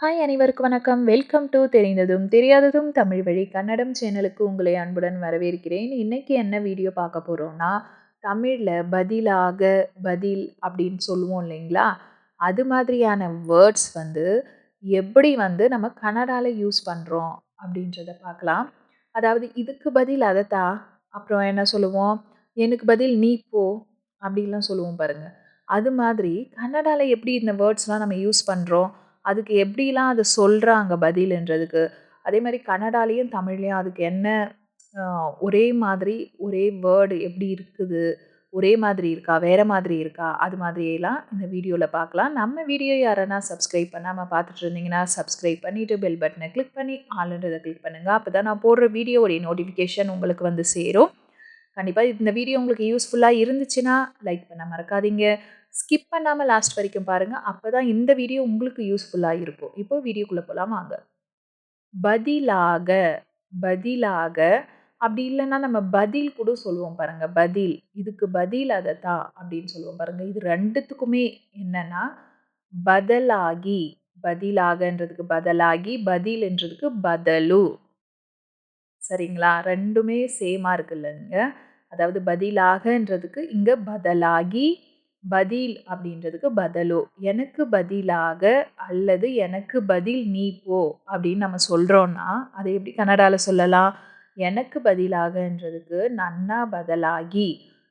Hi அனைவருக்கும் வணக்கம். Welcome to தெரிந்ததும் தெரியாததும் தமிழ் வழி கன்னடம் சேனலுக்கு உங்களை அன்புடன் வரவேற்கிறேன். இன்னைக்கு என்ன வீடியோ பார்க்க போகிறோம்னா தமிழில் பதிலாக பதில் அப்படின்னு சொல்லுவோம் இல்லைங்களா? அது மாதிரியான வேர்ட்ஸ் வந்து எப்படி வந்து நம்ம கன்னடாவில் யூஸ் பண்ணுறோம் அப்படின்றத பார்க்கலாம். அதாவது இதுக்கு பதில் அதைத்தா? அப்புறம் என்ன சொல்லுவோம்? எனக்கு பதில் நீ போ அப்படின்லாம் சொல்லுவோம் பாருங்கள் அது மாதிரி கன்னடாவில் எப்படி இந்த வேர்ட்ஸ்லாம் நம்ம யூஸ் பண்ணுறோம் அதுக்கு எப்படிலாம் அதை சொல்கிறாங்க பதில்ன்றதுக்கு? அதே மாதிரி கன்னடாலேயும் தமிழ்லேயும் அதுக்கு என்ன ஒரே மாதிரி ஒரே வேர்டு எப்படி இருக்குது? ஒரே மாதிரி இருக்கா? வேறு மாதிரி இருக்கா? அது மாதிரியெல்லாம் இந்த வீடியோவில் பார்க்கலாம். நம்ம வீடியோ யாரனா சப்ஸ்கிரைப் பண்ணாமல் பார்த்துட்டு இருந்தீங்கன்னா சப்ஸ்கிரைப் பண்ணிவிட்டு பெல் பட்டனை கிளிக் பண்ணி ஆளுன்றதை கிளிக் பண்ணுங்கள் அப்போ தான் நான் போடுற வீடியோவுடைய நோட்டிஃபிகேஷன் உங்களுக்கு வந்து சேரும். கண்டிப்பாக இந்த வீடியோ உங்களுக்கு யூஸ்ஃபுல்லாக இருந்துச்சுன்னா லைக் பண்ண மறக்காதீங்க. ஸ்கிப் பண்ணாமல் லாஸ்ட் வரைக்கும் பாருங்கள் அப்போ தான் இந்த வீடியோ உங்களுக்கு யூஸ்ஃபுல்லாக இருக்கும். இப்போ வீடியோக்குள்ளே போகலாம் வாங்க. பதிலாக பதிலாக அப்படி இல்லைன்னா நம்ம பதில் கூட சொல்லுவோம் பாருங்கள் பதில் இதுக்கு பதில் அதை தான் அப்படின்னு சொல்லுவோம் பாருங்கள் இது ரெண்டுத்துக்குமே என்னென்னா பதலாகி பதிலாகன்றதுக்கு பதிலாகி பதில்ன்றதுக்கு பதலு. சரிங்களா? ரெண்டுமே சேமாக இருக்குல்லங்க அதாவது பதிலாகன்றதுக்கு இங்கே பதிலாகி பதில் அப்படின்றதுக்கு பதலோ எனக்கு பதிலாக அல்லது எனக்கு பதில் நீ போ அப்படின்னு நம்ம சொல்கிறோன்னா அதை எப்படி கன்னடாவில் சொல்லலாம்? எனக்கு பதிலாகன்றதுக்கு நன்னா பதலாகி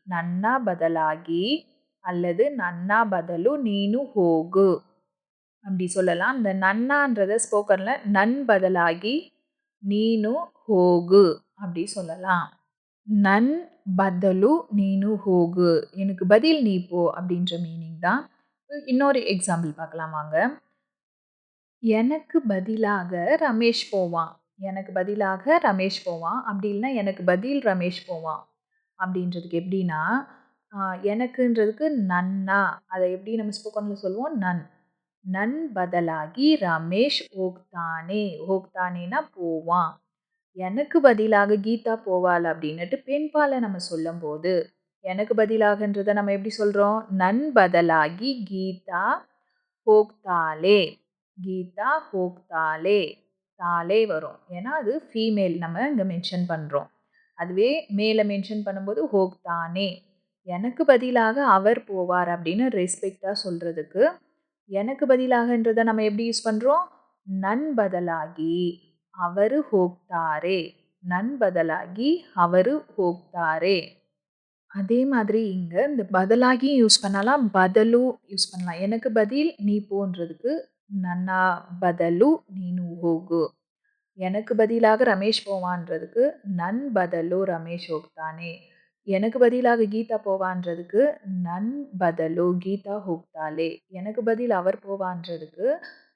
நன்னா பதலாகி அல்லது நன்னா பதலு நீனு ஹோகு அப்படி சொல்லலாம். இந்த நன்னான்றத ஸ்போக்கனில் நன் பதிலாகி நீனு ஹோகு அப்படி சொல்லலாம். நன் பதலு நீனு ஹோகு. எனக்கு பதில் நீ போ அப்படின்ற மீனிங் தான். இன்னொரு எக்ஸாம்பிள் பார்க்கலாம் வாங்க. எனக்கு பதிலாக ரமேஷ் போவான். எனக்கு பதிலாக ரமேஷ் போவான். அப்படி இல்லைன்னா எனக்கு பதில் ரமேஷ் போவான். அப்படின்றதுக்கு எப்படின்னா ஆஹ், எனக்குன்றதுக்கு நன்னா. அதை எப்படி நம்ம ஸ்போக்கனில் சொல்லுவோம்? நன். நன் பதலாகி ரமேஷ் ஓக்தானே ஓக்தானேனா போவான். எனக்கு பதிலாக கீதா போவாள் அப்படின்னுட்டு பெண்பாலை நம்ம சொல்லும்போது எனக்கு பதிலாகன்றதை நம்ம எப்படி சொல்கிறோம் நன் பதிலாகி கீதா ஹோக்தாலே கீதா ஹோக்தாலே தாலே வரும். ஏன்னா அது ஃபீமேல் நம்ம இங்கே மென்ஷன் பண்ணுறோம் அதுவே மேலே மென்ஷன் பண்ணும்போது ஹோக்தானே எனக்கு பதிலாக அவர் போவார் அப்படின்னு ரெஸ்பெக்டாக சொல்கிறதுக்கு எனக்கு பதிலாகன்றதை நம்ம எப்படி யூஸ் பண்ணுறோம் நன் பதிலாகி ಅವರು ಹೋಗ್ತಾರೆ நன் ಬದಲಾಗಿ ಅವರು ಹೋಗ್ತಾರೆ அதே மாதிரி இங்கே இந்த பதிலாகி யூஸ் பண்ணலாம் பதலு யூஸ் பண்ணலாம் எனக்கு பதில் நீ போன்றதுக்கு நன்னா பதலு நீனு ಹೋಗು எனக்கு பதிலாக ரமேஷ் போவான்றதுக்கு நன் பதலு ரமேஷ் ಹೋಗ್ತಾನೆ எனக்கு பதிலாக கீதா போவான்றதுக்கு நன் பதலு கீதா ಹೋಗ್ತಾಳೆ எனக்கு பதில் அவர் போவான்றதுக்கு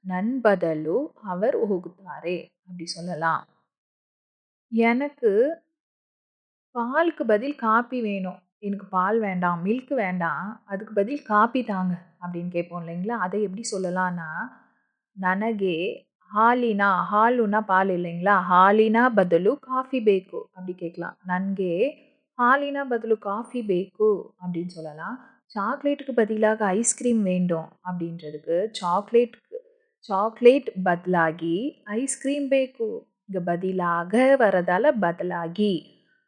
நன் பதலு அவர் ಹೋಗುತ್ತಾರೆ அப்படி சொல்லலாம் எனக்கு பாலுக்கு பதில் காப்பி வேணும் எனக்கு பால் வேண்டாம் மில்க் வேண்டாம் அதுக்கு பதில் காப்பி தாங்க அப்படின்னு கேட்போம் இல்லைங்களா அதை எப்படி சொல்லலாம்னா ನನಗೆ ಹಾಲಿನ ಹಾಲುನ பால் இல்லைங்களா ಹಾಲಿನ ಬದಲು ಕಾಫಿ ಬೇಕು அப்படி கேட்கலாம் ನನಗೆ ಹಾಲಿನ ಬದಲು ಕಾಫಿ ಬೇಕು அப்படின்னு சொல்லலாம் சாக்லேட்டுக்கு பதிலாக ஐஸ்கிரீம் வேண்டும் அப்படின்றதுக்கு சாக்லேட்டுக்கு சாக்லேட் ಬದಲಾಗಿ ஐஸ்கிரீம் ಬೇಕು இங்கே பதிலாக வரதால ಬದಲಾಗಿ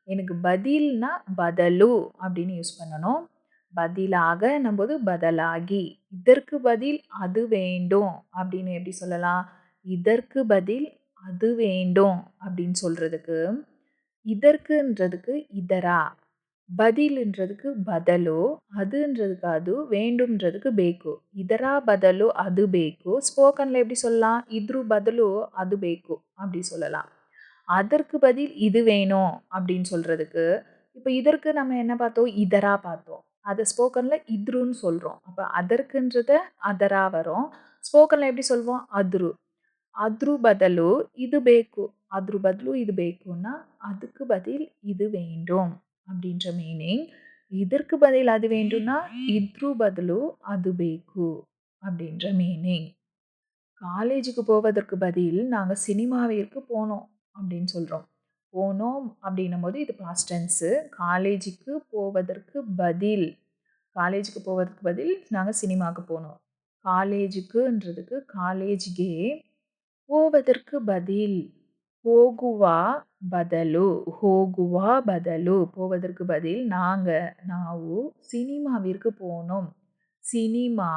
எனக்கு பதில்னா பதலு அப்படின்னு யூஸ் பண்ணணும் பதிலாக போது பதலாகி இதற்கு பதில் அது வேண்டும் அப்படின்னு எப்படி சொல்லலாம் இதற்கு பதில் அது வேண்டும் அப்படின்னு சொல்றதுக்கு இதற்குன்றதுக்கு இதரா பதில்ன்றதுக்கு ಬದಲು, அதுன்றதுக்கு அது, வேண்டும்ன்றதுக்கு ಬೇಕು. ಇದರ ಬದಲು அது ಬೇಕು. ஸ்போக்கனில் எப்படி சொல்லலாம்? இத்ரு ಬದಲು அது ಬೇಕು அப்படி சொல்லலாம். அதற்கு பதில் இது வேணும் அப்படின்னு சொல்கிறதுக்கு இப்போ இதற்கு நம்ம என்ன பார்த்தோம்? இதரா பார்த்தோம். அதை ஸ்போக்கனில் இதுருன்னு சொல்கிறோம். அப்போ அதற்குன்றத அதரா வரும். ஸ்போக்கனில் எப்படி சொல்வோம்? அத்ரு. அதுரு ಬದಲು இது ಬೇಕು அதுரு ಬದಲು இது ಬೇಕು அதுக்கு பதில் இது வேண்டும் அப்படின்ற மீனிங் இதற்கு பதில் அது வேண்டும்னா இத்ரு பதிலு அது பேக்கு அப்படின்ற மீனிங் காலேஜுக்கு போவதற்கு பதில் நாங்கள் சினிமாவிற்கு போனோம் அப்படின்னு சொல்கிறோம் போனோம் அப்படின்னும் போது இது பாஸ்ட் டென்ஸு காலேஜுக்கு போவதற்கு பதில் காலேஜுக்கு போவதற்கு பதில் நாங்கள் சினிமாவுக்கு போனோம். காலேஜுக்குன்றதுக்கு காலேஜ் போவதற்கு பதில் போகுவா பதலு ಹೋಗುವ பதலு போவதற்கு பதில் நாங்கள் ನಾವು சினிமாவிற்கு போனோம். சினிமா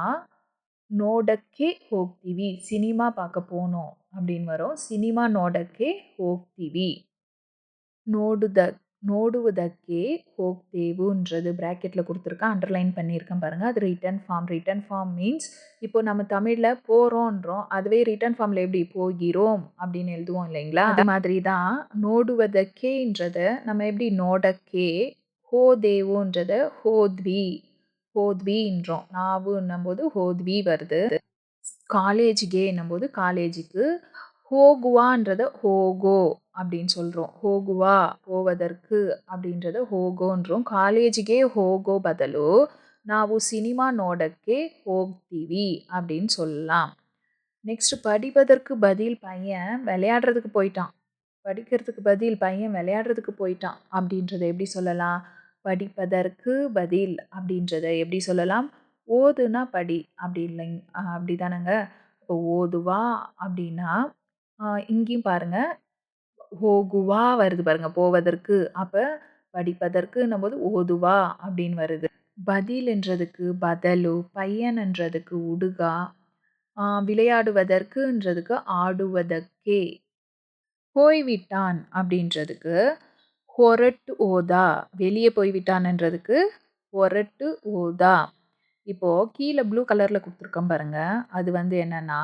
நோடக்கே ಹೋಗ್ತೀವಿ சினிமா பார்க்க போனோம் அப்படின்னு வரும். சினிமா நோடக்கே ಹೋಗ್ತೀವಿ ನೋಡುದ நோடுவதற்கே ಹೋಗ್ತೇವು என்றது ப்ராக்கெட்டில் கொடுத்துருக்கேன் அண்டர்லைன் பண்ணியிருக்கேன் பாருங்கள் அது return form return form means இப்போ நம்ம தமிழில் போகிறோன்றோம் அதுவே ரிட்டர்ன் ஃபார்மில் எப்படி? போகிறோம் அப்படின்னு எழுதுவோம் இல்லைங்களா? அது மாதிரி தான் நோடுவதக்கேன்றதை நம்ம எப்படி? நோடக்கே ஹோ தேவோன்றதை ஹோத்வி. ஹோத்வின்றோம். நாவுன்னும்போது ஹோத்வி வருது. காலேஜ்கே என்னும்போது காலேஜுக்கு ஹோகுவான்றதை ஹோகோ. அப்படின்னு சொல்கிறோம் ஹோகுவா போவதற்கு அப்படின்றத ஹோகோன்றோம் காலேஜுக்கே ஹோகோ ಬದಲು ನಾವು ಸಿನಿಮಾ ನೋಡಕ್ಕೆ ಹೋಗ್ತೀವಿ அப்படின்னு சொல்லலாம் நெக்ஸ்ட் படிப்பதற்கு பதில் பையன் விளையாடுறதுக்கு போயிட்டான் படிக்கிறதுக்கு பதில் பையன் விளையாடுறதுக்கு போயிட்டான் அப்படின்றத எப்படி சொல்லலாம் படிப்பதற்கு பதில் அப்படின்றத எப்படி சொல்லலாம் ஓதுனா படி அப்படி இல்லைங்க அப்படி தானேங்க இப்போ ஓதுவா அப்படின்னா இங்கேயும் பாருங்க ஹோகுவா வருது பாருங்க. போவதற்கு அப்போ படிப்பதற்குன்னும் போது ஓதுவா அப்படின்னு வருது. பதில்ன்றதுக்கு பதலு பையன்ன்றதுக்கு உடுகா விளையாடுவதற்குன்றதுக்கு ஆடுவதற்கே. போய்விட்டான் அப்படின்றதுக்கு ஹொரட்டு ஓதா. வெளியே போய்விட்டான்ன்றதுக்கு ஒரட்டு ஓதா. இப்போது கீழே ப்ளூ கலரில் கொடுத்துருக்கோம் பாருங்கள் அது வந்து என்னென்னா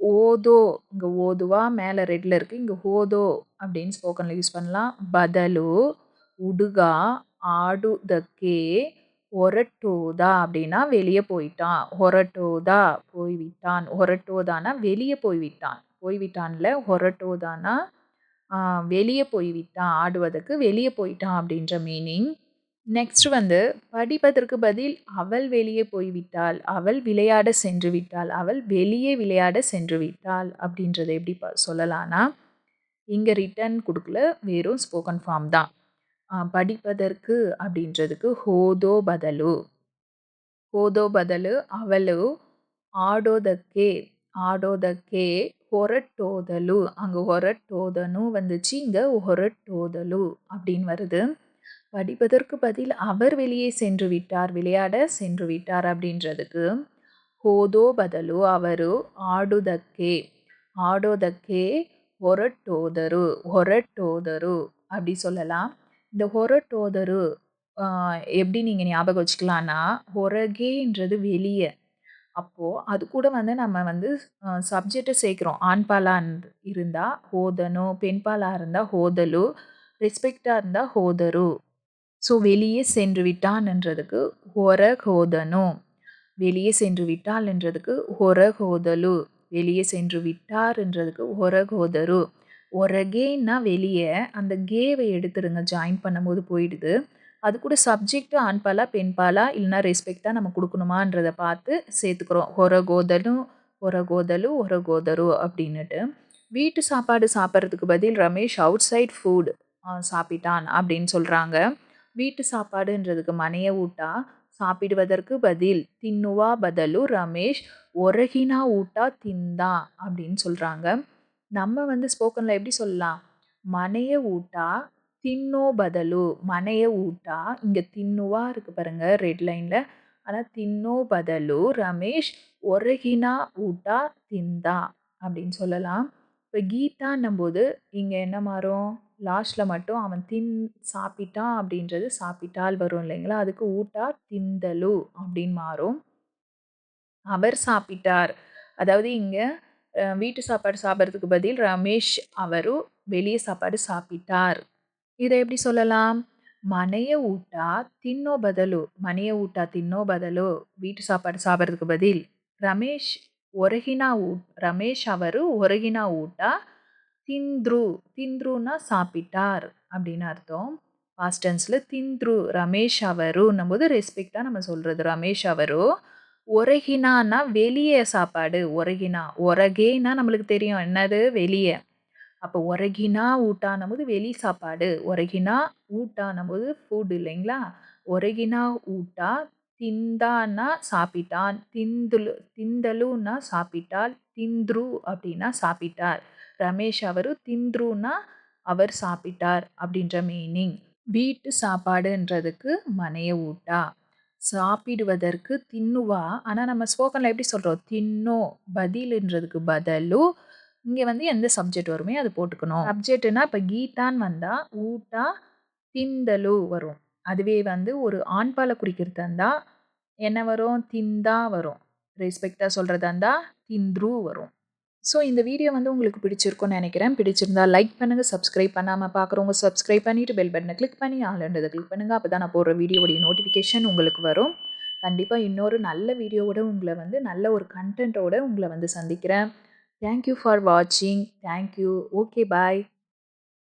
ஓதோ இங்கே ஓதுவா மேலே ரெட்டில் இருக்குது இங்கே ஹோதோ அப்படின்னு ஸ்போக்கனில் யூஸ் பண்ணலாம். பதலு உடுகா ஆடுதக்கே ஒரட்டோதா அப்படின்னா வெளியே போயிட்டான். ஒரட்டோதா போய்விட்டான். ஒரட்டோதானா வெளியே போய்விட்டான். போய்விட்டான்ல ஒரட்டோதானா வெளியே போய்விட்டான். ஆடுவதற்கு வெளியே போயிட்டான் அப்படின்ற மீனிங் நெக்ஸ்ட் வந்து படிப்பதற்கு பதில் அவள் வெளியே போய்விட்டாள். அவள் விளையாட சென்று விட்டாள். அவள் வெளியே விளையாட சென்று விட்டாள் அப்படின்றத எப்படி சொல்லலாம்னா இங்கே ரிட்டர்ன் கொடுக்கல வெறும் ஸ்போக்கன் ஃபார்ம் தான். படிப்பதற்கு அப்படின்றதுக்கு ஹோதோ பதலு. ஹோதோ பதலு அவளு ஆடோதக்கே ஆடோதக்கே ஹொரட்டோதலு அங்கே ஹொரட்டோதனு வந்துச்சு இங்கே ஹொரட்டோதலு அப்படின்னு வருது. வடிப்பதற்கு பதில் அவர் வெளியே சென்று விட்டார் விளையாட சென்று விட்டார் அப்படின்றதுக்கு ಹೋದೋ ಬದಲು ಅವರು ಆಡುವುದಕ್ಕೆ ஆடோதக்கே ஒரட்டோதரு ಹೊರಟೋದರು அப்படி சொல்லலாம். இந்த ಹೊರಟೋದರು எப்படி நீங்கள் ஞாபகம் வச்சுக்கலான்னா ಹೊರಗேன்றது வெளியே. அப்போது அது கூட வந்து நம்ம வந்து சப்ஜெக்டை சேர்க்குறோம். ஆண்பாலாக இருந்தால் ஹோதனோ பெண்பாலாக இருந்தால் ஹோதலு ரெஸ்பெக்டாக இருந்தால் ஹோதரு. ஸோ வெளியே சென்று விட்டான்ன்றதுக்கு ஹோதனோ வெளியே சென்று விட்டால் என்றதுக்கு ஹோதலு வெளியே சென்று விட்டார்ன்றதுக்கு ஹோதரு ஒரகேன்னா வெளியே அந்த கேவை எடுத்துருங்க ஜாயின் பண்ணும்போது போயிடுது. அது கூட சப்ஜெக்ட் ஆண்பாலா பெண்பாலா இல்லைனா ரெஸ்பெக்டாக நம்ம கொடுக்கணுமான்றதை பார்த்து சேர்த்துக்கிறோம். ஹொரகோதலு ஹொரகோதலு கோதரு அப்படின்னுட்டு. வீட்டு சாப்பாடு சாப்பிட்றதுக்கு பதில் ரமேஷ் அவுட் சைட் ஃபுட் சாப்பிட்டான் அப்படின்னு சொல்கிறாங்க வீட்டு சாப்பாடுன்றதுக்கு மனைய ஊட்டா சாப்பிடுவதற்கு பதில் தின்னுவா பதலு ரமேஷ் ஒரகினா ஊட்டா திந்தா அப்படின்னு சொல்கிறாங்க நம்ம வந்து ஸ்போக்கனில் எப்படி சொல்லலாம்? மனைய ஊட்டா தின்னோ பதலு மனைய ஊட்டா இங்கே தின்னுவா இருக்குது பாருங்கள் ரெட் லைனில் ஆனால் தின்னோ பதலு ரமேஷ் ஒரகினா ஊட்டா திந்தா அப்படின்னு சொல்லலாம். இப்போ கீதான்னும் போது இங்கே என்ன மாறும்? லாஸ்ட்டில் மட்டும் அவன் தின் சாப்பிட்டான் அப்படின்றது சாப்பிட்டால் வரும் இல்லைங்களா? அதுக்கு ஊட்டா திந்தலு அப்படின்னு மாறும். அவர் சாப்பிட்டார். அதாவது இங்கே வீட்டு சாப்பாடு சாப்பிட்றதுக்கு பதில் ரமேஷ் அவரும் வெளியே சாப்பாடு சாப்பிட்டார். இதை எப்படி சொல்லலாம்? மனைய ஊட்டா தின்னோ பதலு. மனைய ஊட்டா தின்னோ பதலோ. வீட்டு சாப்பாடு சாப்பிட்றதுக்கு பதில் ரமேஷ் ஒரகினா ஊ ரமேஷ் அவரு ஒரகினா ஊட்டா திந்த்ரு திந்த்ருன்னா சாப்பிட்டார் அப்படின்னு அர்த்தம். பாஸ்ட் டென்ஸில் திந்த்ரு ரமேஷ் அவருன்னும் போது ரெஸ்பெக்டாக நம்ம சொல்கிறது ரமேஷ் அவரு. ஒரகினான்னா வெளியே சாப்பாடு ஒரகினா ஒரகேனா நம்மளுக்கு தெரியும் என்னது? வெளியே. அப்போ ஒரகினா ஊட்டானும் போது வெளி சாப்பாடு ஒரகினா ஊட்டானும் போது ஃபுட் இல்லைங்களா? ஒரகினா ஊட்டா திந்தான்னா சாப்பிட்டான் திந்துலு திந்தலுன்னா சாப்பிட்டால் திந்த்ரு அப்படின்னா சாப்பிட்டார். ரமேஷ் அவரு திந்த்ருன்னா அவர் சாப்பிட்டார் அப்படின்ற மீனிங் வீட்டு சாப்பாடுன்றதுக்கு மனைய ஊட்டா. சாப்பிடுவதற்கு தின்னுவா. ஆனால் நம்ம ஸ்போக்கனில் எப்படி சொல்கிறோம் தின்னோ பதிலுன்றதுக்கு பதிலு இங்கே வந்து எந்த சப்ஜெக்ட் வருமே அது போட்டுக்கணும். சப்ஜெக்ட்னா இப்போ கீதான்னு வந்தால் ஊட்டா திந்தலு வரும். அதுவே வந்து ஒரு ஆண்பாலை குறிக்கிறது இருந்தால் என்ன வரும்? திந்தா வரும். ரெஸ்பெக்டாக சொல்கிறதா இருந்தால் திந்த்ரு வரும். ஸோ இந்த வீடியோ வந்து உங்களுக்கு பிடிச்சிருக்கும்னு நினைக்கிறேன். பிடிச்சிருந்தா லைக் பண்ணுங்கள் சப்ஸ்கிரைப் பண்ணாமல் பார்க்குறவங்க சப்ஸ்கிரைப் பண்ணிவிட்டு பெல் பட்டனை கிளிக் பண்ணி ஆளுன்றதை கிளிக் பண்ணுங்கள் அப்போ தான் நான் போடுற வீடியோடைய நோட்டிஃபிகேஷன் உங்களுக்கு வரும். கண்டிப்பாக இன்னொரு நல்ல வீடியோவோட உங்களை வந்து நல்ல ஒரு கண்டென்ட்டோட உங்களை வந்து சந்திக்கிறேன். தேங்க்யூ ஃபார் வாட்சிங் தேங்க்யூ ஓகே பாய்